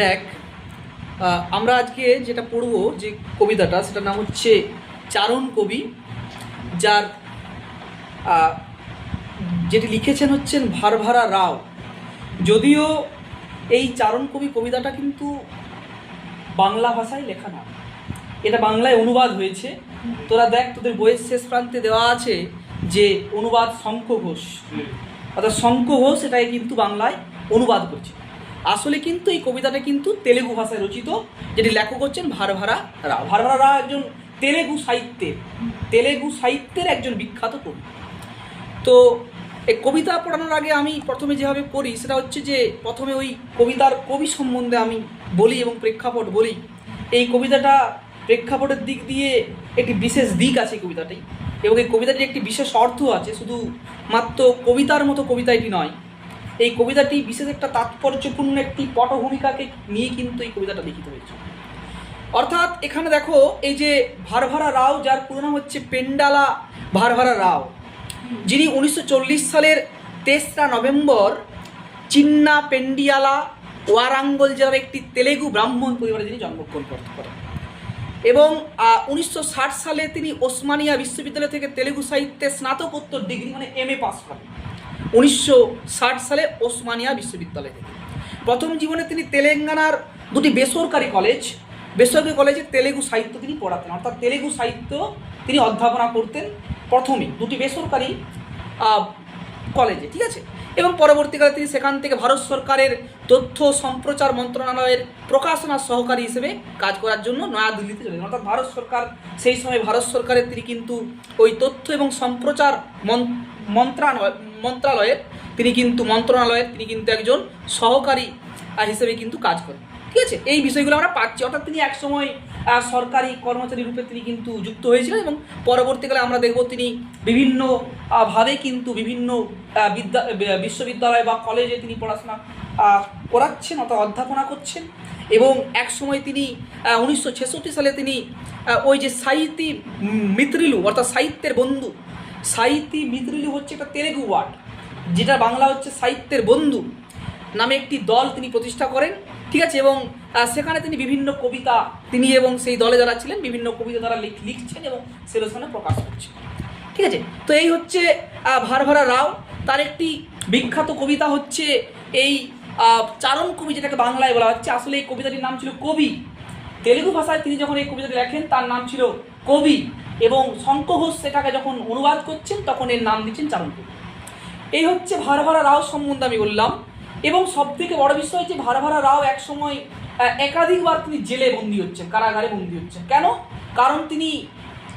দেখ আমরা আজকে যেটা পড়ব যে কবিতাটা, সেটার নাম হচ্ছে চারণ কবি, যার যেটি লিখেছেন হচ্ছেন ভারভারা রাও। যদিও এই চারণ কবি কবিতাটা কিন্তু বাংলা ভাষায় লেখা না। এটা বাংলায় অনুবাদ হয়েছে। তোরা দেখ, তোদের বইয়ের শেষ প্রান্তে দেওয়া আছে যে অনুবাদ শঙ্খ ঘোষ। অর্থাৎ শঙ্খ ঘোষ এটাকে কিন্তু বাংলায় অনুবাদ করছে। আসলে কিন্তু এই কবিতাটা কিন্তু তেলেগু ভাষায় রচিত, যেটি লেখক হচ্ছেন ভারভারা রাও। ভারভারা রা একজন তেলেগু সাহিত্যের তেলেগু সাহিত্যের একজন বিখ্যাত কবি। তো এই কবিতা পড়ানোর আগে আমি প্রথমে যেভাবে পড়ি, সেটা হচ্ছে যে প্রথমে ওই কবিতার কবি সম্বন্ধে আমি বলি এবং প্রেক্ষাপট বলি। এই কবিতাটা প্রেক্ষাপটের দিক দিয়ে একটি বিশেষ দিক আছে কবিতাটি এবং এই কবিতাটির একটি বিশেষ অর্থ আছে। শুধু মাত্র কবিতার মতো কবিতা এটি নয় এই কবিতাটি বিশেষ একটা তাৎপর্যপূর্ণ একটি পটভূমিকাকে নিয়ে কিন্তু এই কবিতাটা লিখিত হয়েছে। অর্থাৎ এখানে দেখো, এই যে ভারভারা রাও, যার পুরো নাম হচ্ছে পেন্ডালা ভারভারা রাও, যিনি উনিশশো চল্লিশ সালের তেসরা নভেম্বর চিন্না পেন্ডিয়ালা ওয়ারাঙ্গল জেলার একটি তেলেগু ব্রাহ্মণ পরিবারে যিনি জন্মগ্রহণ করতে করেন। এবং উনিশশো ষাট সালে তিনি ওসমানিয়া বিশ্ববিদ্যালয় থেকে তেলেগু সাহিত্যে স্নাতকোত্তর ডিগ্রি মানে এম এ পাস করেন। উনিশশো ষাট সালে ওসমানিয়া বিশ্ববিদ্যালয় থেকে। প্রথম জীবনে তিনি তেলেঙ্গানার দুটি বেসরকারি কলেজ, বেসরকারি কলেজে তেলেগু সাহিত্য তিনি পড়াতেন। অর্থাৎ তেলেগু সাহিত্য তিনি অধ্যাপনা করতেন প্রথমে দুটি বেসরকারি কলেজে, ঠিক আছে? এবং পরবর্তীকালে তিনি সেখান থেকে ভারত সরকারের তথ্য সম্প্রচার মন্ত্রণালয়ের প্রকাশনা সহকারী হিসেবে কাজ করার জন্য নয়াদিল্লিতে চলে অর্থাৎ ভারত সরকার, সেই সময় ভারত সরকারের তিনি কিন্তু ওই তথ্য এবং সম্প্রচার মন্ত্রণালয় মন্ত্রালয়ের, তিনি কিন্তু মন্ত্রণালয়ের, তিনি কিন্তু একজন সহকারী হিসেবে কিন্তু কাজ করেন। ঠিক আছে? এই বিষয়গুলো আমরা পাচ্ছি। অর্থাৎ তিনি একসময় সরকারি কর্মচারী রূপে তিনি কিন্তু যুক্ত হয়েছিলেন এবং পরবর্তীকালে আমরা দেখব তিনি বিভিন্ন ভাবে কিন্তু বিভিন্ন বিদ্যা বিশ্ববিদ্যালয় বা কলেজে তিনি পড়াশোনা করাচ্ছেন অর্থাৎ অধ্যাপনা করছেন এবং এক সময় তিনি উনিশশো ছেষট্টি সালে তিনি ওই যে সাহিত্যি মিত্রিলু, অর্থাৎ সাহিত্যের বন্ধু সাহিত্যি মিত্রিলু হচ্ছে একটা তেলেগু ওয়ার্ড যেটা বাংলা হচ্ছে সাহিত্যের বন্ধু। নামে একটি দল তিনি প্রতিষ্ঠা করেন, ঠিক আছে? এবং সেখানে তিনি বিভিন্ন কবিতা তিনি এবং সেই দলে যারা ছিলেন, বিভিন্ন কবিতা তারা লিখ- লিখছেন এবং সেগুলো সেখানে প্রকাশ করছেন। ঠিক আছে? তো এই হচ্ছে ভারভারা রাও। তার একটি বিখ্যাত কবিতা হচ্ছে এই চারণ কবি, যেটাকে বাংলায় বলা হচ্ছে। আসলে এই কবিতাটির নাম ছিল কবি। তেলেগু ভাষায় তিনি যখন এই কবিতাটি লেখেন, তার নাম ছিল কবি। এবং শঙ্খ ঘোষ সেটাকে যখন অনুবাদ করছেন, তখন এর নাম দিচ্ছেন চারণ কবি এই হচ্ছে ভারভারা রাও সম্বন্ধে আমি বললাম। এবং সব থেকে বড় বিষয় হচ্ছে ভারভারা রাও এক সময় একাধিকবার তিনি জেলে বন্দী হচ্ছেন, কারাগারে বন্দী হচ্ছেন। কেন? কারণ তিনি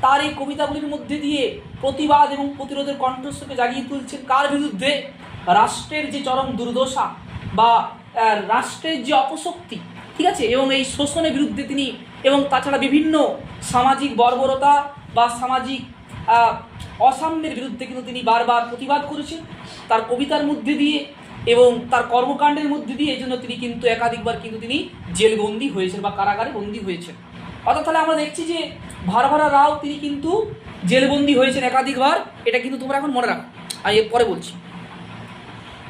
তার এই কবিতাগুলির মধ্যে দিয়ে প্রতিবাদ এবং প্রতিরোধের কণ্ঠস্বরকে জাগিয়ে তুলছেন। কার বিরুদ্ধে? রাষ্ট্রের যে চরম দুর্দশা বা রাষ্ট্রের যে অপশক্তি, ঠিক আছে? এবং এই শোষণের বিরুদ্ধে তিনি, এবং তাছাড়া বিভিন্ন সামাজিক বর্বরতা বা সামাজিক অসাম্যের বিরুদ্ধে কিন্তু তিনি বারবার প্রতিবাদ করেছেন। তার কবিতার মধ্যে দিয়ে এবং তার কর্মকাণ্ডের মধ্যে দিয়ে এই জন্য তিনি কিন্তু একাধিকবার কিন্তু তিনি জেলবন্দি হয়েছেন বা কারাগারে বন্দী হয়েছেন। অর্থাৎ তাহলে আমরা দেখছি যে ভারভারা রাও তিনি কিন্তু জেলবন্দি হয়েছেন একাধিকবার। এটা কিন্তু তোমরা এখন মনে রাখো। আমি পরে বলছি।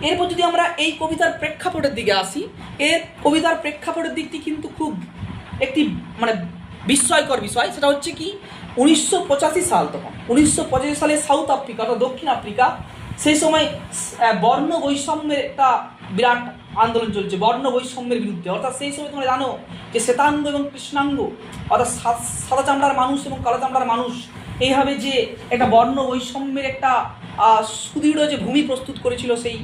এরপর যদি আমরা এই কবিতার প্রেক্ষাপটের দিকে আসি, এর কবিতার প্রেক্ষাপটের দিকটি কিন্তু খুব একটি মানে বিস্ময়কর বিষয়। সেটা হচ্ছে কি? উনিশশো পঁচাশি সাল তখন। উনিশশো পঁচাশি সালে সাউথ আফ্রিকা অর্থাৎ দক্ষিণ আফ্রিকা, সেই সময় বর্ণ বৈষম্যের একটা বিরাট আন্দোলন চলছে, বর্ণ বৈষম্যের বিরুদ্ধে। অর্থাৎ সেই সময় তোমরা জানো যে শ্বেতাঙ্গ এবং কৃষ্ণাঙ্গ, অর্থাৎ সাদা চামড়ার মানুষ এবং কালো চামড়ার মানুষ, এইভাবে যে একটা বর্ণ বৈষম্যের একটা সুদৃঢ় যে ভূমি প্রস্তুত করেছিল সেই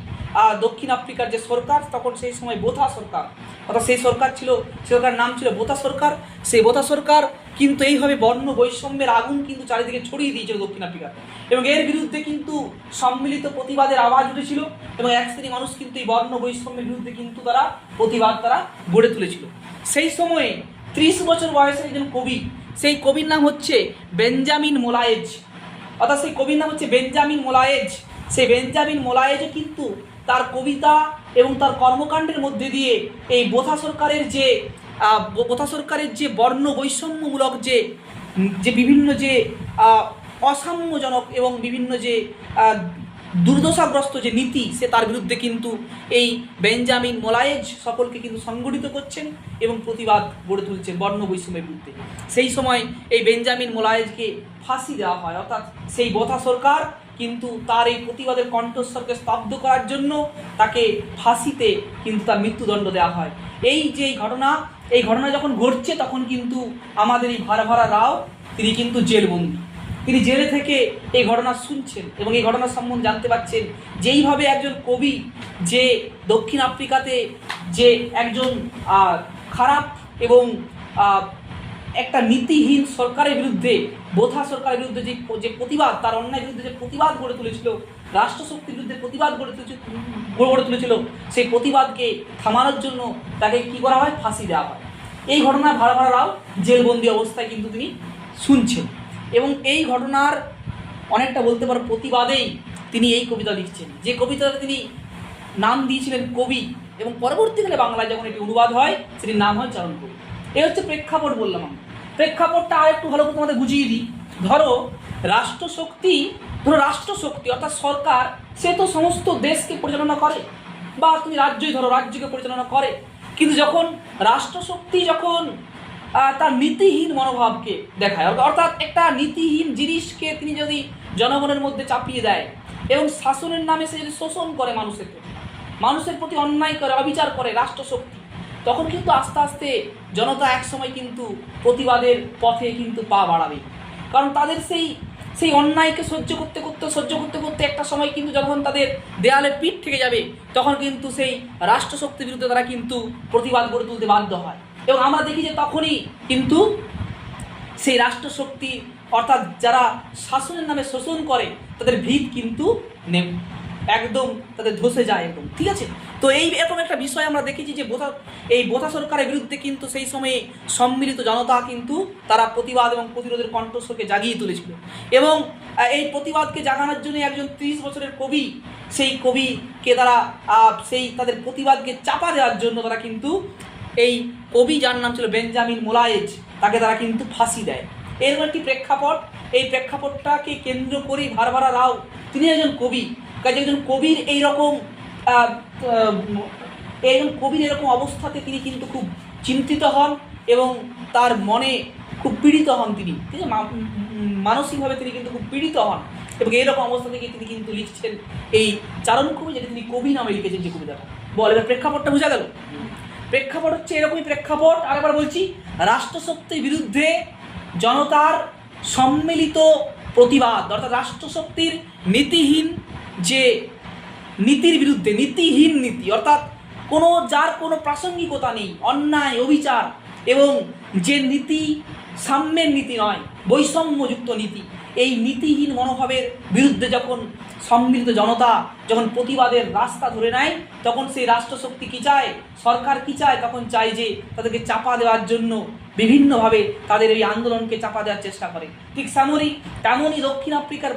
দক্ষিণ আফ্রিকার যে সরকার, তখন সেই সময় বোথা সরকার। অর্থাৎ সেই সরকার ছিল সরকার নাম ছিল বোথা সরকার। সেই বোথা সরকার কিন্তু এইভাবে বর্ণ বৈষম্যের আগুন কিন্তু চারিদিকে ছড়িয়ে দিয়েছিল দক্ষিণ আফ্রিকা এবং এর বিরুদ্ধে কিন্তু সম্মিলিত প্রতিবাদের আওয়াজ উঠেছিল এবং এক শ্রেণি মানুষ কিন্তু এই বর্ণ বৈষম্যের বিরুদ্ধে কিন্তু তারা প্রতিবাদ তারা গড়ে তুলেছিল। সেই সময়ে ত্রিশ বছর বয়সের একজন কবি, সেই কবির নাম হচ্ছে বেঞ্জামিন মোলায়েজ। অর্থাৎ সেই কবির নাম হচ্ছে বেঞ্জামিন মোলায়েজ। সেই বেঞ্জামিন মোলায়েজও কিন্তু তার কবিতা এবং তার কর্মকাণ্ডের মধ্যে দিয়ে এই বোথা সরকারের যে বোথা সরকারের যে বর্ণ বৈষম্যমূলক যে যে বিভিন্ন যে অসাম্যজনক এবং বিভিন্ন যে দুর্দশাগ্রস্ত যে নীতি, সে তার বিরুদ্ধে কিন্তু এই বেঞ্জামিন মোলায়েজ সকলকে কিন্তু সংগঠিত করছেন এবং প্রতিবাদ গড়ে তুলছেন বর্ণ বৈষম্যের বিরুদ্ধে। সেই সময় এই বেঞ্জামিন মোলায়েজকে ফাঁসি দেওয়া হয়। অর্থাৎ সেই বোথা সরকার কিন্তু তার এই প্রতিবাদের কণ্ঠস্বরকে স্তব্ধ করার জন্য তাকে ফাঁসিতে কিন্তু তার মৃত্যুদণ্ড দেওয়া হয়। এই যে ঘটনা, এই ঘটনা যখন ঘটছে, তখন কিন্তু আমাদের এই ভাড়া ভাড়া রাও, তিনি কিন্তু জেলবন্দি। তিনি জেলে থেকে এই ঘটনা শুনছেন এবং এই ঘটনা সম্বন্ধে জানতে পারছেন যেইভাবে একজন কবি যে দক্ষিণ আফ্রিকাতে যে একজন খারাপ এবং একটা নীতিহীন সরকারের বিরুদ্ধে বোথা সরকারের বিরুদ্ধে যে যে প্রতিবাদ, তার অন্যায় বিরুদ্ধে যে প্রতিবাদ গড়ে তুলেছিল, রাষ্ট্রশক্তির বিরুদ্ধে প্রতিবাদ গড়ে তুলেছিল গড়ে তুলেছিল, সেই প্রতিবাদকে থামানোর জন্য তাকে কি করা হয়? ফাঁসি দেওয়া হয়। এই ঘটনায় ভাড়া ভাড়া রাও জেলবন্দি অবস্থায় কিন্তু তিনি শুনছেন। এবং এই ঘটনার অনেকটা বলতে পারো প্রতিবাদেই তিনি এই কবিতা লিখছেন। যে কবিতাটা তিনি নাম দিয়েছিলেন কবি এবং পরবর্তীকালে বাংলায় যখন এটি অনুবাদ হয়, সেটির নাম হয় চরণ কবি। এই হচ্ছে প্রেক্ষাপট বললাম আমি প্রেক্ষাপটটা আর একটু ভালো করে তোমাদের বুঝিয়ে দিই। ধরো, রাষ্ট্রশক্তি ধরো রাষ্ট্রশক্তি, অর্থাৎ সরকার, সে তো সমস্ত দেশকে পরিচালনা করে, বা তুমি রাজ্যই ধরো, রাজ্যকে পরিচালনা করে। কিন্তু যখন রাষ্ট্রশক্তি যখন তার নীতিহীন মনোভাবকে দেখায় অর্থাৎ একটা নীতিহীন জিনিসকে তিনি যদি জনগণের মধ্যে চাপিয়ে দেয়, এবং শাসনের নামে সে যদি শোষণ করে মানুষের প্রতি মানুষের প্রতি অন্যায় করে, অবিচার করে রাষ্ট্রশক্তি তখন কিন্তু আস্তে আস্তে জনতা একসময় কিন্তু প্রতিবাদের পথে কিন্তু পা বাড়াবে। কারণ তাদের সেই সেই অন্যায়কে সহ্য করতে করতে, সহ্য করতে করতে একটা সময় কিন্তু যখন তাদের দেয়ালে পিঠ থেকে যাবে, তখন কিন্তু সেই রাষ্ট্রশক্তির বিরুদ্ধে তারা কিন্তু প্রতিবাদ গড়ে তুলতে বাধ্য হয়। এবং আমরা দেখি যে তখনই কিন্তু সেই রাষ্ট্রশক্তি, অর্থাৎ যারা শাসনের নামে শোষণ করে, তাদের ভিত কিন্তু একদম তাদের ধসে যায় একদম। ঠিক আছে? তো এই এরকম একটা বিষয় আমরা দেখেছি যে বোথা এই বোথা সরকারের বিরুদ্ধে কিন্তু সেই সময়ে সম্মিলিত জনতা কিন্তু তারা প্রতিবাদ এবং প্রতিরোধের কণ্ঠস্বরকে জাগিয়ে তুলেছিল। এবং এই প্রতিবাদকে জাগানোর জন্য একজন ত্রিশ বছরের কবি সেই কবিকে তারা সেই তাদের প্রতিবাদকে চাপা দেওয়ার জন্য তারা কিন্তু এই কবি যার নাম ছিল বেঞ্জামিন মোলায়েজ তাকে তারা কিন্তু ফাঁসি দেয়। এরকম একটি প্রেক্ষাপট এই প্রেক্ষাপটটাকে কেন্দ্র করেই ভারভারা রাও তিনি একজন কবি। কাজে একজন কবির এইরকম আহ, একজন কবির এরকম অবস্থাতে তিনি কিন্তু খুব চিন্তিত হন এবং তার মনে খুব পীড়িত হন তিনি। ঠিক আছে? মানসিকভাবে তিনি কিন্তু খুব পীড়িত হন এবং এইরকম অবস্থা থেকে তিনি কিন্তু লিখছেন এই চারণ কবি যেটা তিনি কবি নামে লিখেছেন যে কবিতাটা বল, এবার প্রেক্ষাপটটা বোঝা গেল। প্রেক্ষাপট হচ্ছে এরকমই প্রেক্ষাপট। আরেকবার বলছি, রাষ্ট্রশক্তির বিরুদ্ধে জনতার সম্মিলিত প্রতিবাদ, অর্থাৎ রাষ্ট্রশক্তির নীতিহীন যে নীতির বিরুদ্ধে, নীতিহীন নীতি, অর্থাৎ কোনো, যার কোনো প্রাসঙ্গিকতা নেই, অন্যায়, অবিচার, এবং যে নীতি সাম্যের নীতি নয়, বৈষম্যযুক্ত নীতি, এই নীতিহীন মনোভাবের বিরুদ্ধে যখন সম্মিলিত জনতা যখন প্রতিবাদের রাস্তা ধরে নেয়, তখন সেই রাষ্ট্রশক্তি কী চায়, সরকার কী চায়, তখন চায় যে তাদেরকে চাপা দেওয়ার জন্য বিভিন্নভাবে তাদের এই আন্দোলনকে চাপা দেওয়ার চেষ্টা করে। ঠিক সামরিক তেমনই দক্ষিণ আফ্রিকার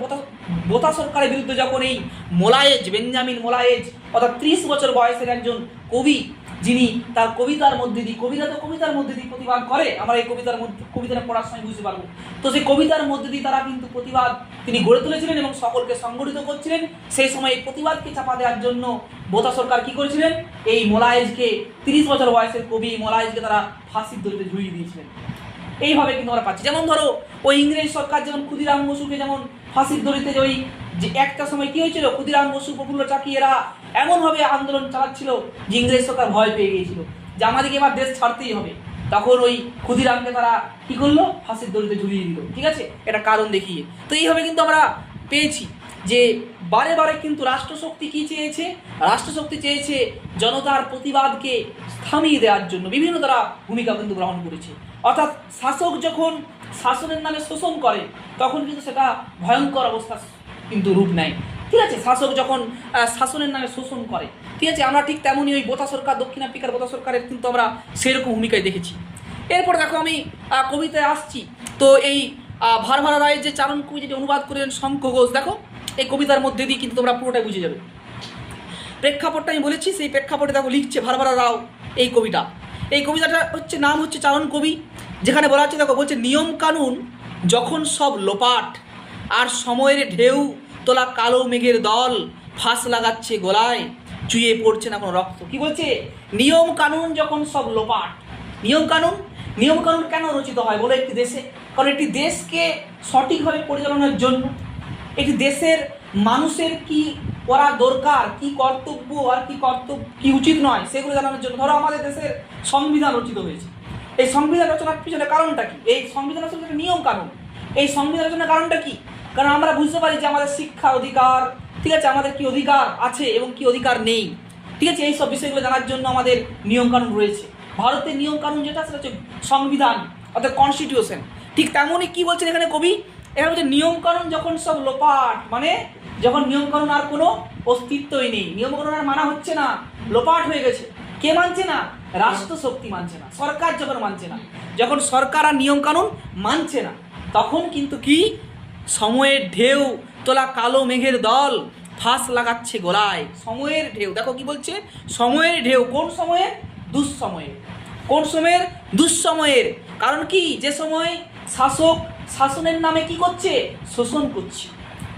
বোতা সরকারের বিরুদ্ধে যখন এই মোলায়েজ, বেঞ্জামিন মোলায়েজ, অর্থাৎ ত্রিশ বছর বয়সের একজন কবি যিনি তার কবিতার মধ্যে দিয়ে, কবিতা তো কবিতার মধ্যে দিয়ে প্রতিবাদ করে, আমরা এই কবিতার মধ্যে, কবিতাটা পড়ার সময় বুঝতে পারব। তো সেই কবিতার মধ্যে দিয়ে তারা কিন্তু প্রতিবাদ তিনি গড়ে তুলেছিলেন এবং সকলকে সংগঠিত করছিলেন। সেই সময় এই প্রতিবাদকে চাপা দেওয়ার জন্য বোতা সরকার কি করেছিলেন? এই মোলায়েজকে, তিরিশ বছর বয়সের কবি মোলায়েজকে তারা ফাঁসির দড়িতে ঝুলিয়ে দিয়েছিলেন। এইভাবে কিন্তু আমরা পাচ্ছি। যেমন ধরো, ওই ইংরেজ সরকার যেমন ক্ষুদিরাম বসুকে যেমন ফাঁসির দড়িতে ওই যে একটা সময় কি হয়েছিল? ক্ষুদিরাম বসু প্রফুল্ল চাকি এরা এমনভাবে আন্দোলন চালাচ্ছিল যে ইংরেজ সরকার ভয় পেয়ে গিয়েছিল যে আমাদেরকে এবার দেশ ছাড়তেই হবে। তখন ওই ক্ষুদিরামকে তারা কি করল? ফাঁসির দড়িতে ঝুলিয়ে দিল। ঠিক আছে? এটা কারণ দেখিয়ে। তো এইভাবে কিন্তু আমরা পেয়েছি যে বারে বারে কিন্তু রাষ্ট্রশক্তি কি চেয়েছে? রাষ্ট্রশক্তি চেয়েছে জনতার প্রতিবাদকে থামিয়ে দেওয়ার জন্য বিভিন্ন তারা ভূমিকা কিন্তু গ্রহণ করেছে। অর্থাৎ শাসক যখন শাসনের নামে শোষণ করে, তখন কিন্তু সেটা ভয়ঙ্কর অবস্থা কিন্তু রূপ নেয়। ঠিক আছে? শাসক যখন শাসনের নামে শোষণ করে, ঠিক আছে? আমরা ঠিক তেমনই ওই বোতা সরকার, দক্ষিণ আফ্রিকার বোতা সরকারের কিন্তু আমরা সেরকম ভূমিকায় দেখেছি। এরপর দেখো আমি কবিতায় আসছি। তো এই ভারভারা রায়ের যে চারণ কবি যেটি অনুবাদ করেন শঙ্খ ঘোষ, দেখো? এই কবিতার মধ্যে দিয়ে কিন্তু তোমরা পুরোটাই বুঝে যাবে। প্রেক্ষাপটটা আমি বলেছি, সেই প্রেক্ষাপটে দেখো লিখছে ভারভারা রাও এই কবিতা। এই কবিতাটা হচ্ছে, নাম হচ্ছে চারণ কবি, যেখানে বলা হচ্ছে, দেখো, বলছে, নিয়ম কানুন যখন সব লোপাট, আর সময়ের ঢেউ তোলা কালো মেঘের দল ফাঁস লাগাচ্ছে গলায় চুয়ে পড়ছে না কোনো রক্ত। কি বলছে? নিয়ম কানুন যখন সব লোপাট। নিয়ম কানুন? নিয়ম কানুন কেন রচিত হয় বলে একটি দেশে? কারণ একটি দেশকে সঠিকভাবে পরিচালনার জন্য, একটি দেশের মানুষের কি করা দরকার, কি কর্তব্য আর কি কর্তব্য, কি উচিত নয়, সেগুলো জানানোর জন্য ধরো আমাদের দেশের সংবিধান রচিত হয়েছে। এই সংবিধান রচনার পিছনে কারণটা কি? এই সংবিধান রচনার নিয়ম কানুন। এই সংবিধান রচনার কারণটা কি? কারণ আমরা বুঝতে পারি যে আমাদের শিক্ষা অধিকার, ঠিক আছে, আমাদের কি অধিকার আছে এবং কি অধিকার নেই? ঠিক আছে এই সব বিষয়গুলো জানার জন্য আমাদের নিয়মকানুন রয়েছে। ভারতের নিয়ম কানুন যেটা সেটা হচ্ছে সংবিধান, অর্থাৎ কনস্টিটিউশন ঠিক তেমনই কি বলছেন এখানে কবি? এখানে হচ্ছে নিয়মকানুন যখন সব লোপাট মানে যখন নিয়মকানুন আর কোনো অস্তিত্বই নেই। নিয়ম কানুন আর মানা হচ্ছে না, লোপাট হয়ে গেছে। কে মানছে না? রাষ্ট্র শক্তি মানছে না, সরকার যখন মানছে না। যখন সরকার আর নিয়মকানুন মানছে না, তখন কিন্তু কি? সময়ের ঢেউ তোলা কালো মেঘের দল, ফাঁস লাগাচ্ছে গলায়। সময়ের ঢেউ, দেখো কি বলছে? সময়ের ঢেউ, কোন সময়ে? দুঃসময়ের কোন সময়ের? দুঃসময়ের। কারণ কি? যে সময় শাসক শাসনের নামে কি করছে? শোষণ করছে।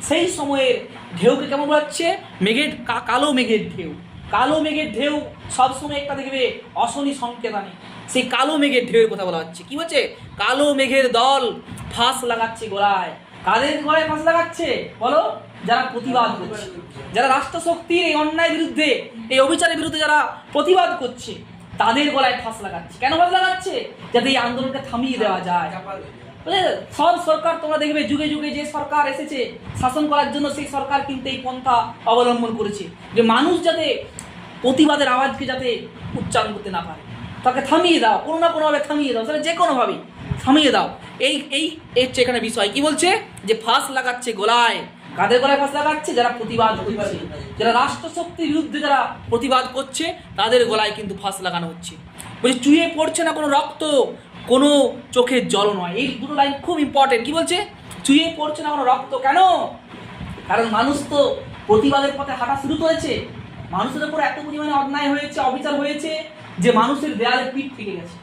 সেই সময়ের ঢেউকে কেমন বলাচ্ছে মেঘের কালো মেঘের ঢেউ। কালো মেঘের ঢেউ সবসময় একটা দেখবে অশনি সংকেত আনে সেই কালো মেঘের ঢেউয়ের কথা বলা হচ্ছে। কি বলছে কালো মেঘের দল ফাঁস লাগাচ্ছে গোড়ায় কাদের গলায় ফাঁস লাগাচ্ছে? বলো, যারা প্রতিবাদ করছে। যারা রাষ্ট্রশক্তির এই অন্যায় বিরুদ্ধে, এই অবিচারের বিরুদ্ধে যারা প্রতিবাদ করছে, তাদের গলায় ফাঁস লাগাচ্ছে। কেন ফাঁস লাগাচ্ছে? যাতে এই আন্দোলনকে থামিয়ে দেওয়া যায়? সব সরকার তোমরা দেখবে, যুগে যুগে যে সরকার এসেছে, শাসন করার জন্য সেই সরকার কিন্তু এই পন্থা অবলম্বন করেছে। যে মানুষ যাতে প্রতিবাদের আওয়াজকে যাতে উচ্চারণ করতে না পারে, তাকে থামিয়ে দাও, কোনো না কোনোভাবে থামিয়ে দাও সেটা যে কোনোভাবেই। থামিয়ে দাও। এই এই হচ্ছে এখানে বিষয়। কি বলছে? যে ফাঁস লাগাচ্ছে গলায়। কাদের গলায় ফাঁস লাগাচ্ছে? যারা প্রতিবাদ করছে যারা রাষ্ট্রশক্তির বিরুদ্ধে যারা প্রতিবাদ করছে, তাদের গলায় কিন্তু ফাঁস লাগানো হচ্ছে। বলছে, চুয়ে পড়ছে না কোনো রক্ত? কোনো চোখের জল নয়। এই দুটো লাইন খুব ইম্পর্টেন্ট কি বলছে? চুয়ে পড়ছে না কোনো রক্ত? কেন? কারণ মানুষ তো প্রতিবাদের পথে হাঁটা শুরু করেছে। মানুষের উপর এত পরিমাণে অন্যায় হয়েছে, অবিচার হয়েছে, যে মানুষের দেয়ালে পিঠ থেকে গেছে।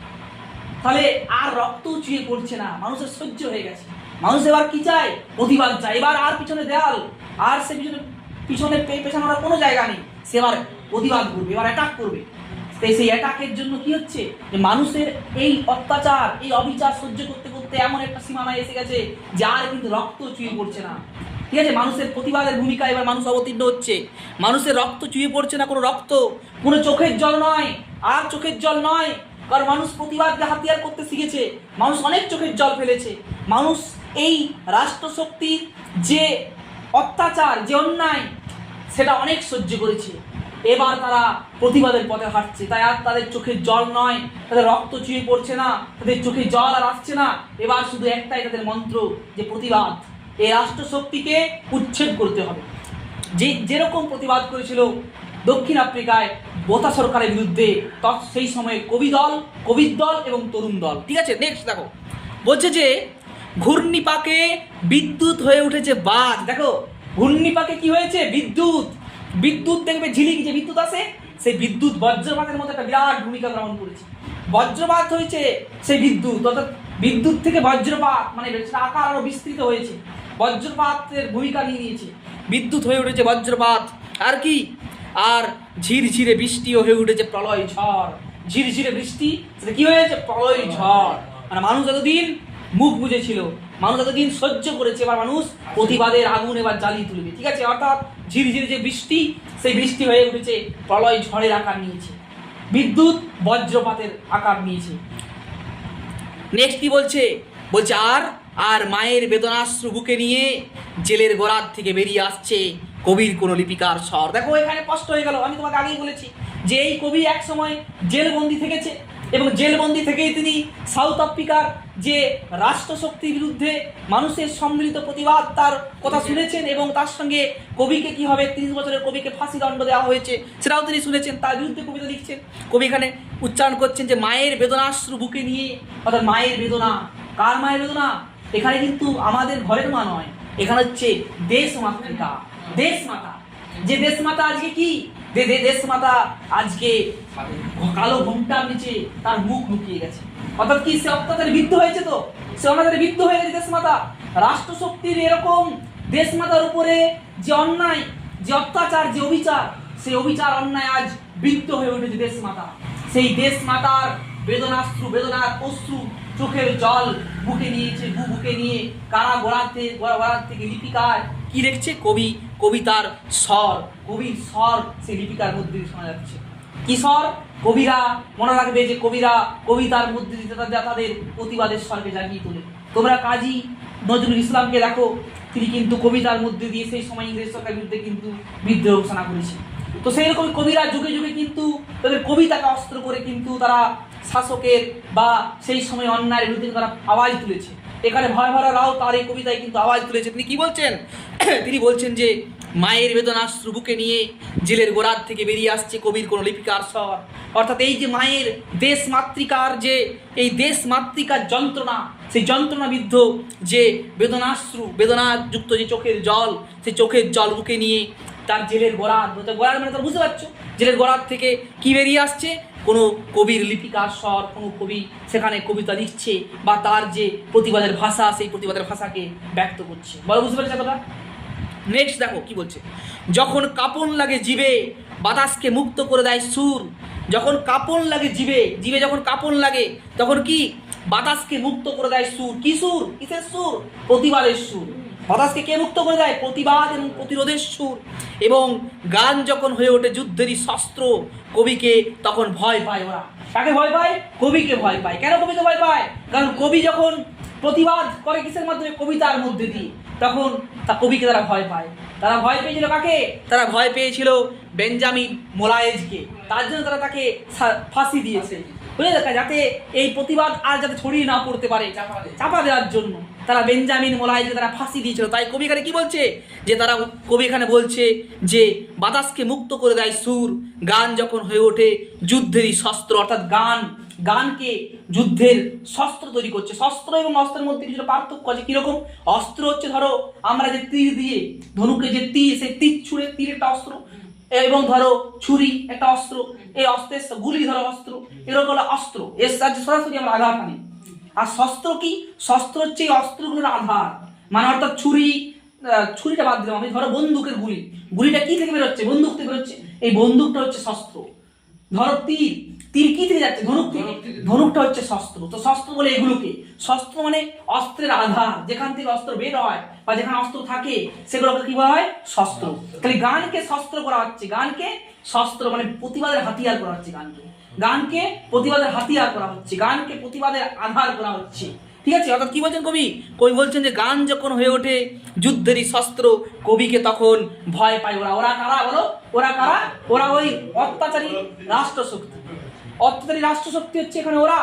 তাহলে আর রক্ত চুয়ে পড়ছে না, মানুষের সহ্য হয়ে গেছে। মানুষ এবার কি চায়? প্রতিবাদ চায়। এবার আর পিছনে দেয়াল, আর সে পিছনে পিছনে পেছানোর কোনো জায়গা নেই। সে এবার প্রতিবাদ করবে, এবার অ্যাটাক করবে। তাই সেই অ্যাটাকের জন্য কি হচ্ছে? যে মানুষের এই অত্যাচার, এই অবিচার সহ্য করতে করতে এমন একটা সীমানায় এসে গেছে যে আর কিন্তু রক্ত চুয়ে পড়ছে না। ঠিক আছে? মানুষের প্রতিবাদের ভূমিকা এবার মানুষ অবতীর্ণ হচ্ছে। মানুষের রক্ত চুয়ে পড়ছে না কোনো রক্ত। কোনো চোখের জল নয়। আর চোখের জল নয়। কারণ মানুষ প্রতিবাদকে হাতিয়ার করতে শিখেছে, মানুষ অনেক চোখের জল ফেলেছে। মানুষ এই রাষ্ট্রশক্তির যে অত্যাচার, যে অন্যায়, সেটা অনেক সহ্য করেছে। এবার তারা প্রতিবাদের পথে হাঁটছে। তাই আর তাদের চোখের জল নয়, তাদের রক্ত চুয়ে পড়ছে না, তাদের চোখে জল আর আসছে না। এবার শুধু একটাই তাদের মন্ত্র, যে প্রতিবাদ। এই রাষ্ট্রশক্তিকে উচ্ছেদ করতে হবে। যে যেরকম প্রতিবাদ করেছিল দক্ষিণ আফ্রিকায় বোতা সরকারের বিরুদ্ধে সেই সময়ে কবি দল, কবির দল এবং তরুণ দল। ঠিক আছে? নেক্সট দেখো। বলছে যে, ঘূর্ণিপাকে বিদ্যুৎ হয়ে উঠেছে বাঘ দেখো, ঘূর্ণিপাকে কি হয়েছে? বিদ্যুৎ। বিদ্যুৎ দেখবে ঝিলিক যে বিদ্যুৎ আসে, সেই বিদ্যুৎ বজ্রপাতের মতো একটা বিরাট ভূমিকা গ্রহণ করেছে। বজ্রপাত হয়েছে সেই বিদ্যুৎ, অর্থাৎ বিদ্যুৎ থেকে বজ্রপাত মানে আকার আরও বিস্তৃত হয়েছে। বজ্রপাতের ভূমিকা নিয়ে নিয়েছে। বিদ্যুৎ হয়ে উঠেছে বজ্রপাত। আর কি? আর ঝিরঝিরে বৃষ্টিও হয়ে উঠেছে, প্রলয় ঝড়। ঝিরঝিরে বৃষ্টি সেটা কি হয়েছে? প্রলয় ঝড়। মানে মানুষ এতদিন মুখ বুঝেছিল মানুষ এতদিন সহ্য করেছে, এবার মানুষ প্রতিবাদের আগুন এবার জ্বালিয়ে তুলবে, ঠিক আছে? অর্থাৎ ঝিরঝিরে যে বৃষ্টি, সেই বৃষ্টি হয়ে উঠেছে, প্রলয় ঝড়ের আকার নিয়েছে। বিদ্যুৎ বজ্রপাতের আকার নিয়েছে। নেক্সট কি বলছে? বলছে, আর আর মায়ের বেদনাশ্রু বুকে নিয়ে জেলের গোড়ার থেকে বেরিয়ে আসছে কবির কোনো লিপিকার স্বর। দেখো, এখানে কষ্ট হয়ে গেল, আমি তোমাকে আগেই বলেছি যে এই কবি এক সময় জেলবন্দি থেকেছে এবং জেলবন্দি থেকেই তিনি সাউথ আফ্রিকার যে রাষ্ট্রশক্তির বিরুদ্ধে মানুষের সম্মিলিত প্রতিবাদ তার কথা শুনেছেন এবং তার সঙ্গে কবিকে কীভাবে তিরিশ বছরের কবিকে ফাঁসি দণ্ড দেওয়া হয়েছে সেটাও তিনি শুনেছেন, তার বিরুদ্ধে কবিতা লিখছেন। কবি এখানে উচ্চারণ করছেন যে, মায়ের বেদনাশ্রু বুকে নিয়ে অর্থাৎ মায়ের বেদনা। কার মায়ের বেদনা? এখানে কিন্তু আমাদের ঘরের মা নয়, এখানে হচ্ছে দেশ মাতৃকা, দেশ মাতা। যে দেশ মাতা আজকে কি? দেশ মাতা আজকে কালো ঘুমটার নিচে তার মুখ লুকিয়ে গেছে। অর্থাৎ কি, সে অত্যাচারে বিদ্ধ হয়েছে তো? সে অত্যাচারে বিদ্ধ হয়ে গেছে দেশ মাতা। রাষ্ট্রশক্তির এরকম দেশমাতার উপরে যে অন্যায়, যে অত্যাচার, যে অবিচার, সেই অবিচার অন্যায় আজ বৃত্ত হয়ে উঠেছে দেশমাতা সেই দেশমাতার বেদনাশ্রু বেদনার অশ্রু চোখের জল বুকে নিয়েছে বু বুকে নিয়ে কারা থেকে, গোড়া গোড়ার থেকে লিপিকায় কি দেখছে? কবি, কবিতার স্বর। কবির স্বর সেই লিপিকার মধ্যে শোনা যাচ্ছে। কিশোর কবিরা মনে রাখবে যে কবিরা কবিতার মধ্যে তাদের প্রতিবাদের স্বরকে জাগিয়ে তোলে। তোমরা কাজী নজরুল ইসলামকে দেখো, তিনি কিন্তু কবিতার মধ্যে দিয়ে সেই সময় ইংরেজ সরকারের বিরুদ্ধে কিন্তু বিদ্রোহ ঘোষণা করেছে। তো সেই রকম কবিরা যুগে যুগে কিন্তু তাদের কবিতাকে অস্ত্র করে কিন্তু তারা শাসকের বা সেই সময় অন্যায়ের বিরুদ্ধে তারা আওয়াজ তুলেছে। এখানে ভয় ভরা রাও তার এই কবিতায় কিন্তু আওয়াজ তুলেছে। তিনি কি বলছেন? তিনি বলছেন যে, মায়ের বেদনাশ্রু বুকে নিয়ে জেলের গোড়ার থেকে বেরিয়ে আসছে কবির কোনো লিপিকার স্বর। অর্থাৎ এই যে মায়ের দেশ মাতৃকার যে, এই দেশ মাতৃকার যন্ত্রণা, সেই যন্ত্রণাবিদ্ধ যে বেদনাশ্রু, বেদনাযুক্ত যে চোখের জল, সেই চোখের জল বুকে নিয়ে তার জেলের গোড়ার গোড়ার মানে তার বুঝতে পারছ? জেলের গোড়ার থেকে কি বেরিয়ে আসছে? কোনো কবির লিপিকার স্বর, কোনো কবি সেখানে কবিতা লিখছে বা তার যে প্রতিবাদের ভাষা, সেই প্রতিবাদের ভাষাকে ব্যক্ত করছে। বলো, বুঝতে পারছ কথা নেক্সট দেখো কি বলছে। যখন কাপন লাগে জীবে বাতাসকে মুক্ত করে দেয় সুর। যখন কাপন লাগে জীবে জীবে যখন কাপন লাগে, তখন কি? বাতাসকে মুক্ত করে দেয় সুর। কি সুর? কিসের সুর? প্রতিবাদের সুর। বাতাসকে কে মুক্ত করে দেয়? প্রতিবাদ এবং প্রতিরোধের সুর। এবং গান যখন হয়ে ওঠে যুদ্ধেরই শস্ত্র, কবিকে তখন ভয় পায় ওরা। কাকে ভয় পায়? কবিকে ভয় পায়। কেন কবিকে ভয় পায়? কারণ কবি যখন প্রতিবাদ করে কিসের মাধ্যমে? কবিতার মধ্যে দিয়ে। তখন তা কবিকে তারা ভয় পায়। তারা ভয় পেয়েছিল কাকে? তারা ভয় পেয়েছিল বেঞ্জামিন মোলায়েজকে। তার জন্য তারা তাকে ফাঁসি দিয়েছে। বুঝলে? যাতে এই প্রতিবাদ আর যাতে ছড়িয়ে না পড়তে পারে চাপা দেওয়ার জন্য। তারা বেঞ্জামিন মোলায়েজকে তারা ফাঁসি দিয়েছিল। তাই কবি এখানে কি বলছে? যে তারা কবি এখানে বলছে যে, বাতাসকে মুক্ত করে দেয় সুর। গান যখন হয়ে ওঠে, যুদ্ধেরই শস্ত্র, অর্থাৎ গান, গানকে যুদ্ধের শস্ত্র তৈরি করছে। শস্ত্র এবং অস্ত্রের মধ্যে কিছুটা পার্থক্য আছে কীরকম? অস্ত্র হচ্ছে, ধরো, আমরা যে তীর দিয়ে, ধনুকে যে তীর, সেই তীর ছুঁড়ে তীর একটা অস্ত্র, এবং ধরো, ছুরি একটা অস্ত্র, এই অস্ত্রের গুলি ধরো অস্ত্র, এরকম হলো অস্ত্র। এর সাহায্যে সরাসরি আমরা আঘাত আনি। আর শস্ত্র কি? শস্ত্র হচ্ছে এই অস্ত্রগুলোর আধার। মানে অর্থাৎ ছুরি ছুরিটা বাদ দিলাম আমি। ধরো বন্দুকের গুলি। গুলিটা কি থেকে বেরোচ্ছে? বন্দুক থেকে বেরোচ্ছে। এই বন্দুকটা হচ্ছে শস্ত্র। ধরো তীর। তীর কি থেকে যাচ্ছে? ধনুক থেকে। ধনুকটা হচ্ছে শস্ত্র। তো শস্ত্র বলে এগুলোকে। শস্ত্র মানে অস্ত্রের আধার। যেখান থেকে অস্ত্র বের হয় বা যেখানে অস্ত্র থাকে সেগুলোকে কি বলা হয়? শস্ত্র। তাহলে গানকে শস্ত্র করা হচ্ছে। গানকে শস্ত্র মানে প্রতিবাদের হাতিয়ার করা হচ্ছে গানকে। গানকে প্রতিবাদের হাতিয়ার করা হচ্ছে, গানকে প্রতিবাদের আধার করা হচ্ছে। ঠিক আছে? অর্থাৎ কি বলছেন কবি? কবি বলছেন যে, গান যখন হয়ে ওঠে যুদ্ধেরই শস্ত্র, কবিকে তখন ভয় পায় ওরা। ওরা কারা বলো? ওরা কারা? ওরা ওই অত্যাচারী রাষ্ট্রশক্তি। অত্যাচারী রাষ্ট্রশক্তি হচ্ছে এখানে ওরা।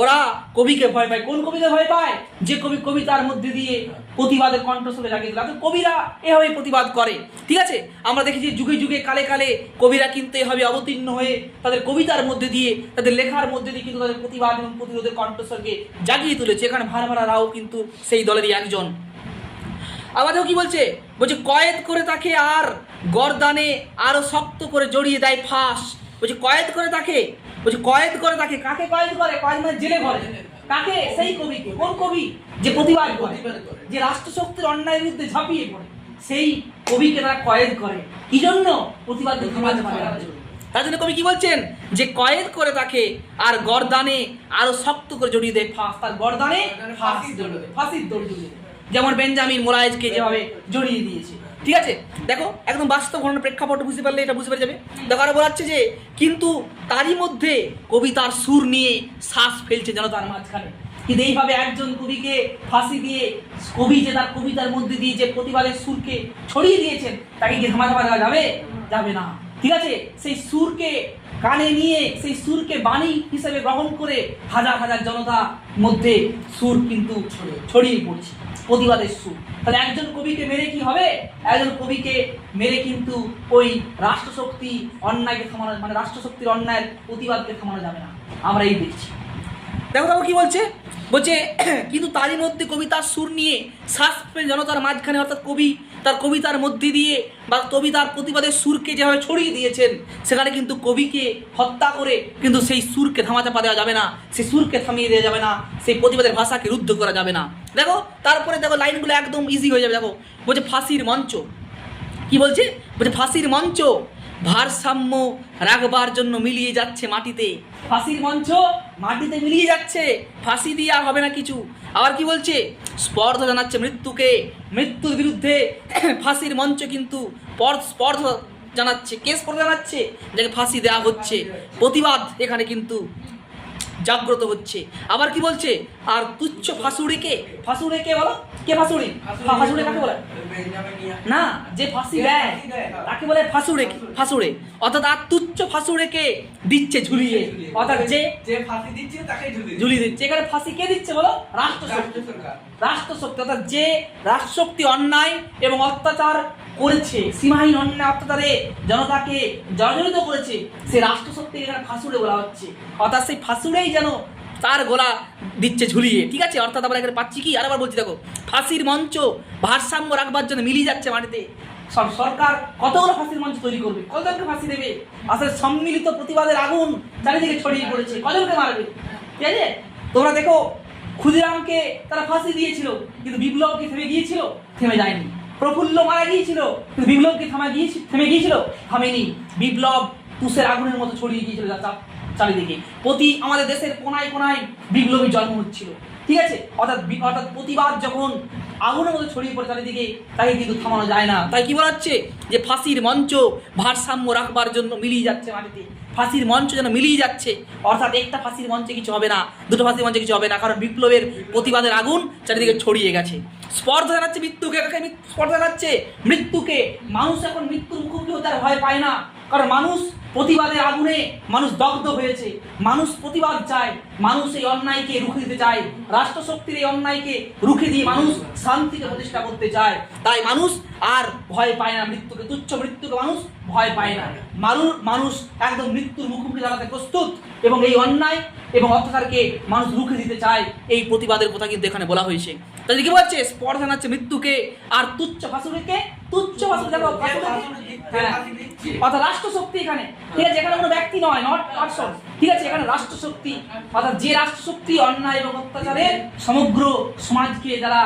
ওরা কবিকে ভয় পায়। কোন কবিকে ভয় পায়? যে কবি কবিতার মধ্যে দিয়ে প্রতিবাদের কণ্ঠস্বরে জাগিয়ে দিল অর্থাৎ কবিরা এভাবে প্রতিবাদ করে। ঠিক আছে? আমরা দেখেছি যুগে যুগে, কালে কালে কবিরা কিন্তু এভাবে অবতীর্ণ হয়ে তাদের কবিতার মধ্যে দিয়ে, তাদের লেখার মধ্যে দিয়ে কিন্তু তাদের প্রতিবাদ এবং প্রতিরোধের কণ্ঠস্বরকে জাগিয়ে তুলেছে। এখানে ভাড়া রাও কিন্তু সেই দলেরই একজন। আবার কি বলছে? বলছে, কয়েদ করে তাকে আর গরদানে আরও শক্ত করে জড়িয়ে দেয় ফাঁস। বলছে কয়েদ করে তাকে? বলছে কয়েদ করে তাকে? কাকে কয়েদ করে? কয়েদ মানে জেলে করে কাকে? সেই কবিকে। কোন কবি? যে প্রতিবাদ করে। যে রাষ্ট্রশক্তির অন্যায়ের বিরুদ্ধে ঝাঁপিয়ে পড়ে। সেই কবিকে তারা কয়েদ করে। কি জন্য? প্রতিবাদ তার জন্য কবি কি বলছেন? যে কয়েদ করে তাকে আর গরদানে আরও শক্ত করে জড়িয়ে দেয় ফাঁস। তার গরদানে ফাঁসির দড়ি। দেয়। যেমন বেঞ্জামিন মোরাইজকে যেভাবে জড়িয়ে দিয়েছে। ঠিক আছে? দেখো, একদম বাস্তব ঘটনার প্রেক্ষাপট বুঝতে পারলে এটা বুঝতে পেরে যাবে। দেখো, আরও বলাচ্ছে যে, কিন্তু তারই মধ্যে কবিতার সুর নিয়ে শ্বাস ফেলছে যেন তার মাঝখানে। কিন্তু এইভাবে একজন কবিকে ফাঁসি দিয়ে কবি যে তার কবিতার মধ্যে দিয়ে যে প্রতিবাদের সুরকে ছড়িয়ে দিয়েছেন, তাকে কি থামা থামা দেওয়া যাবে যাবে না। ঠিক আছে? সেই সুরকে কানে নিয়ে, সেই সুরকে বাণী হিসেবে গ্রহণ করে হাজার হাজার জনতা মধ্যে সুর কিন্তু ছড়িয়ে পড়ছে। প্রতিবাদের সুর। তাহলে একজন কবিকে মেরে কি হবে? একজন কবিকে মেরে কিন্তু ওই রাষ্ট্রশক্তি অন্যায়কে থামানো মানে রাষ্ট্রশক্তির অন্যায়ের প্রতিবাদকে থামানো যাবে না। আমরা এই দেখছি। দেখো দেখো কি বলছে? বলছে, কিন্তু তারই মধ্যে কবিতার সুর নিয়ে শ্বাস ফেলে জনতার মাঝখানে, অর্থাৎ কবি তার কবিতার মধ্যে দিয়ে বা কবিতার প্রতিবাদের সুরকে যেভাবে ছড়িয়ে দিয়েছেন, সেখানে কিন্তু কবিকে হত্যা করে কিন্তু সেই সুরকে থামাতে দেওয়া যাবে না, সেই সুরকে থামিয়ে দেওয়া যাবে না, সেই প্রতিবাদের ভাষাকে রুদ্ধ করা যাবে না। দেখো, তারপরে দেখো লাইনগুলো একদম ইজি হয়ে যাবে, দেখো। বলছে ফাঁসির মঞ্চ। কি বলছে? বলছে ফাঁসির মঞ্চ। ভারসাম্য রাখবার জন্য মিলিয়ে যাচ্ছে মাটিতে। ফাঁসির মঞ্চ মাটিতে মিলিয়ে যাচ্ছে। ফাঁসি দিয়ে আর হবে না কিছু। আবার কি বলছে? স্পর্ধা জানাচ্ছে মৃত্যুকে। মৃত্যুর বিরুদ্ধে ফাঁসির মঞ্চ কিন্তু পর- স্পর্ধা জানাচ্ছে। কে স্পর্ধা জানাচ্ছে? যাকে ফাঁসি দেওয়া হচ্ছে। প্রতিবাদ এখানে কিন্তু জাগ্রত হচ্ছে। আবার কি বলছে? আর তুচ্ছ ফাঁসুড়িকে ফাঁসুড়ে কে বলো? কে ফাঁসুড়ি ফাঁসুড়ে কাকে বলে? না যে ফাঁসি দেয় তাকে বলে ফাঁসুড়ে ফাঁসুড়ে অর্থাৎ আর তুচ্ছ ফাঁসুড়েকে দিচ্ছে ঝুলিয়ে। অর্থাৎ যে যে ফাঁসি দিচ্ছে তাকে ঝুলিয়ে। দিচ্ছে। এখানে ফাঁসি কে দিচ্ছে বলো? রাষ্ট্র সরকার রাষ্ট্রশক্তি। অর্থাৎ যে রাষ্ট্রশক্তি অন্যায় এবং অত্যাচার করেছে, সীমাহীন অন্যায় অত্যাচারে জনতাকে জর্জরিত করেছে, সে রাষ্ট্রশক্তি এখানে ফাঁসুড়ে বলা হচ্ছে। অর্থাৎ সেই ফাঁসুড়েই যেন তার গলা দিচ্ছে ঝুলিয়ে, ঠিক আছে? অর্থাৎ আমরা এখানে পাচ্ছি কি? আরেকবার বলছি, দেখো, ফাঁসির মঞ্চ ভারসাম্য রাখবার জন্য মিলিয়ে যাচ্ছে মাটিতে। সব সরকার কতগুলো ফাঁসির মঞ্চ তৈরি করবে? কতজনকে ফাঁসি দেবে? আসলে সম্মিলিত প্রতিবাদের আগুন চারিদিকে ছড়িয়ে পড়েছে। কজনকে মারবে? ঠিক আছে? তোমরা দেখো, ক্ষুদিরামকে তারা ফাঁসি দিয়েছিল, কিন্তু বিপ্লব কি থেমে গিয়েছিল, থেমে যায়নি। প্রফুল্ল মারা গিয়েছিল। কিন্তু বিপ্লব কি থামা গিয়েছিল? থেমে গিয়েছিল থামেনি। বিপ্লব তুষের আগুনের মতো ছড়িয়ে গিয়েছিল চারিদিকে। প্রতি আমাদের দেশের কোনায় কোনায় বিপ্লবী জন্ম হচ্ছিল। ঠিক আছে? অর্থাৎ অর্থাৎ প্রতিবাদ যখন আগুনের মতো ছড়িয়ে পড়ে চারিদিকে, তাকে কিন্তু থামানো যায় না। তাই কি বলা হচ্ছে যে ফাঁসির মঞ্চ ভারসাম্য রাখবার জন্য মিলিয়ে যাচ্ছে মাটিতে। ফাঁসির মঞ্চ যেন মিলিয়ে যাচ্ছে। অর্থাৎ একটা ফাঁসির মঞ্চে কিছু হবে না। দুটো ফাঁসির মঞ্চে কিছু হবে না। কারণ বিপ্লবের প্রতিবাদের আগুন চারিদিকে ছড়িয়ে গেছে। স্পর্ধা জানাচ্ছে মৃত্যুকে স্পর্ধা জানাচ্ছে মৃত্যুকে। মানুষ এখন মৃত্যুর মুখোমুখি হতে আর ভয় পায় না। কারণ মানুষ প্রতিবাদের আগুনে মানুষ দগ্ধ হয়েছে। মানুষ প্রতিবাদ চায়, মানুষ এই অন্যায়কে রুখে দিতে চায়। রাষ্ট্রশক্তির এই অন্যায়কে রুখে দিয়ে মানুষ শান্তিকে প্রতিষ্ঠা করতে চায়। তাই মানুষ আর ভয় পায় না মৃত্যুকে, তুচ্ছ মৃত্যুকে মানুষ ভয় পায় না। মানুষ মানুষ একদম মৃত্যুর মুখোমুখি দাঁড়াতে প্রস্তুত এবং এই অন্যায় এবং অত্যাচারকে মানুষ রুখে দিতে চায়। এই প্রতিবাদের কথা কিন্তু এখানে বলা হয়েছে। তাই কি বলছে? স্পর্ধা জানাচ্ছে মৃত্যুকে আর তুচ্ছ ফাঁসুরিকে তুচ্ছ ফাঁসুরি দেখো হ্যাঁ। অর্থাৎ রাষ্ট্রশক্তি এখানে। ঠিক আছে এখানে কোনো ব্যক্তি নয় নট পার্সন ঠিক আছে এখানে রাষ্ট্রশক্তি। অর্থাৎ যে রাষ্ট্রশক্তি অন্যায় এবং অত্যাচারে সমগ্র সমাজকে যারা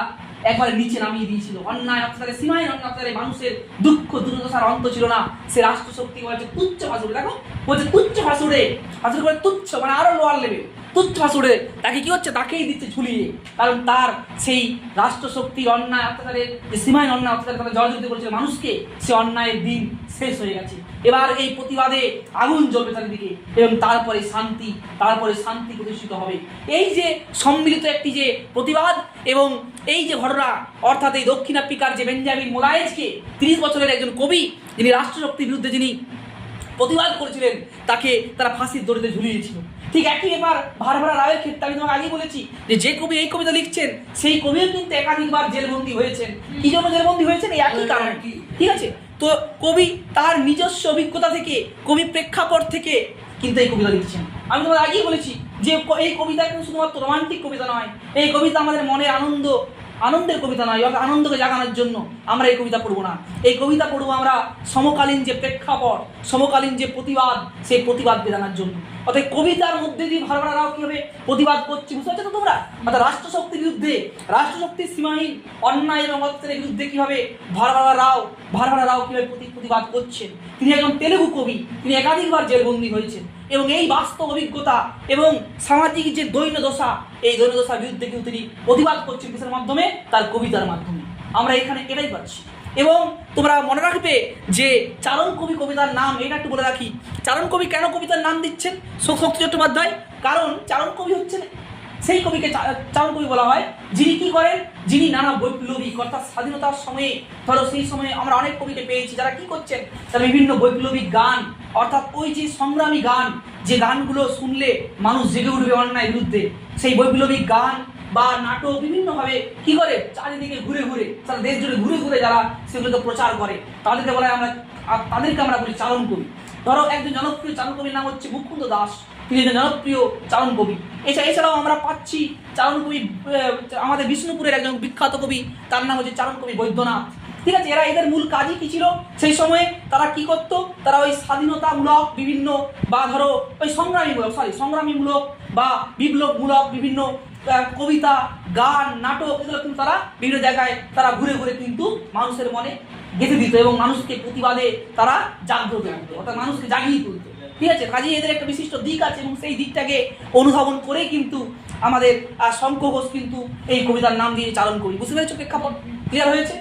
একবারে নিচে নামিয়ে দিয়েছিল অন্যায় অত্যাচারে সীমায় অত্যাচারে মানুষের দুঃখ দুর্দশার অন্ত ছিল না। সে রাষ্ট্রশক্তি বলছে তুচ্ছ ভাসুরে। দেখো বলছে তুচ্ছ ভাসুরে। ভাসুরে বলে তুচ্ছ মানে আরও লোয়ার লেভেল তুচ্ছ ভাসুরে তাকে কি হচ্ছে? তাকেই দিচ্ছে ঝুলিয়ে। কারণ তার সেই রাষ্ট্রশক্তির অন্যায় অত্যাচারের, যে সীমাহীন অন্যায় অত্যাচারের কথা জর্জরিত করেছিল মানুষকে সে অন্যায়ের দিন শেষ হয়ে গেছে। এবার এই প্রতিবাদে আগুন জ্বলবে চারিদিকে এবং তারপরে শান্তি তারপরে শান্তি প্রতিষ্ঠিত হবে। এই যে সম্মিলিত একটি যে প্রতিবাদ এবং এই যে ঘটনা, অর্থাৎ এই দক্ষিণ আফ্রিকার যে বেঞ্জামিন মোলায়েজকে তিরিশ বছরের একজন কবি, যিনি রাষ্ট্রশক্তির বিরুদ্ধে যিনি প্রতিবাদ করেছিলেন, তাকে তারা ফাঁসির দড়িতে ঝুলিয়েছিল। ঠিক একই ব্যাপার ভারভারা রায়ের ক্ষেত্রে আমি তোমাকে আগেই বলেছি যে যে কবি এই কবিতা লিখছেন সেই কবিও কিন্তু একাধিকবার জেলবন্দী হয়েছেন। কি জন্য জেলবন্দি হয়েছেন? এই একই কারণে। ঠিক আছে? তো কবি তার নিজস্ব অভিজ্ঞতা থেকে কবি প্রেক্ষাপট থেকে কিন্তু এই কবিতা লিখছেন। আমি তোমাদের আগেই বলেছি যে এই কবিতা কিন্তু শুধুমাত্র রোমান্টিক কবিতা নয়। এই কবিতা আমাদের মনে আনন্দ আনন্দের কবিতা নয় আনন্দকে জাগানোর জন্য আমরা এই কবিতা পড়ব না। এই কবিতা পড়ব আমরা সমকালীন যে প্রেক্ষাপট, সমকালীন যে প্রতিবাদ, সেই প্রতিবাদ জানার জন্য। অর্থাৎ কবিতার মধ্যে দিয়ে ভারবারা রাও কীভাবে প্রতিবাদ করছে, বুঝতে পারছ তো তোমরা? অর্থাৎ রাষ্ট্রশক্তির বিরুদ্ধে, রাষ্ট্রশক্তির সীমাহীন অন্যায় এবং অত্যাচারের বিরুদ্ধে কীভাবে ভারবারা রাও ভারবারা রাও কীভাবে প্রতি- প্রতিবাদ করছেন? তিনি একজন তেলেগু কবি, তিনি একাধিকবার জেলবন্দি হয়েছেন। এবং এই বাস্তব অভিজ্ঞতা এবং সামাজিক যে দৈন্য দশা এই দৈন্য দশার বিরুদ্ধে কিন্তু তিনি প্রতিবাদ করছেন কিসের মাধ্যমে? তার কবিতার মাধ্যমে। আমরা এখানে এটাই পাচ্ছি। এবং তোমরা মনে রাখবে যে চারণ কবি কবিতার নাম এটা একটু বলে রাখি। চারণ কবি কেন কবিতার নাম দিচ্ছেন? শক্তি চট্টোপাধ্যায়? কারণ চারণ কবি হচ্ছেন সেই কবিকে চা- চারণ কবি বলা হয়। যিনি কি করেন? যিনি নানা বৈপ্লবিক অর্থাৎ স্বাধীনতার সময়ে, ধরো সেই সময়ে আমরা অনেক কবিকে পেয়েছি যারা কি করছেন? তারা বিভিন্ন বৈপ্লবিক গান, অর্থাৎ ওই যে সংগ্রামী গান, যে গানগুলো শুনলে মানুষ জেগে উঠবে অন্যায় বিরুদ্ধে, সেই বৈপ্লবিক গান বা নাটক বিভিন্নভাবে কি করে? চারিদিকে ঘুরে ঘুরে, সারা দেশ জুড়ে ঘুরে ঘুরে যারা সেগুলোকে প্রচার করে, তাদেরকে বলা হয় আমরা, তাদেরকে আমরা বলি চারণ কবি। ধরো একজন জনপ্রিয় চারণ কবির নাম হচ্ছে মুকুন্দ দাস। তিনি জনপ্রিয় চারণ কবি এছাড়া এছাড়াও আমরা পাচ্ছি চারণ কবি আমাদের বিষ্ণুপুরের একজন বিখ্যাত কবি। তার নাম হচ্ছে চারণ কবি বৈদ্যনাথ। ঠিক আছে, এরা এদের মূল কাজই কি ছিল? সেই সময়ে তারা কি করতো? তারা ওই স্বাধীনতামূলক বিভিন্ন বা ধরো ওই সংগ্রামীমূলক সরি সংগ্রামীমূলক বা বিপ্লবমূলক বিভিন্ন কবিতা, গান, নাটক এগুলো কিন্তু তারা বিভিন্ন জায়গায় তারা ঘুরে ঘুরে কিন্তু মানুষের মনে গেঁথে দিত এবং মানুষকে প্রতিবাদে তারা জাগ্রত করতো, অর্থাৎ মানুষকে জাগিয়ে তুলতো। ঠিক আছে কাজেই এদের একটা বিশিষ্ট দিক আছে এবং সেই দিকটাকে অনুধাবন করেই কিন্তু আমাদের শঙ্খ ঘোষ কিন্তু এই কবিতার নাম দিয়ে চালন করি। বুঝতে পেরেছ প্রেক্ষাপট? ক্লিয়ার হয়েছে?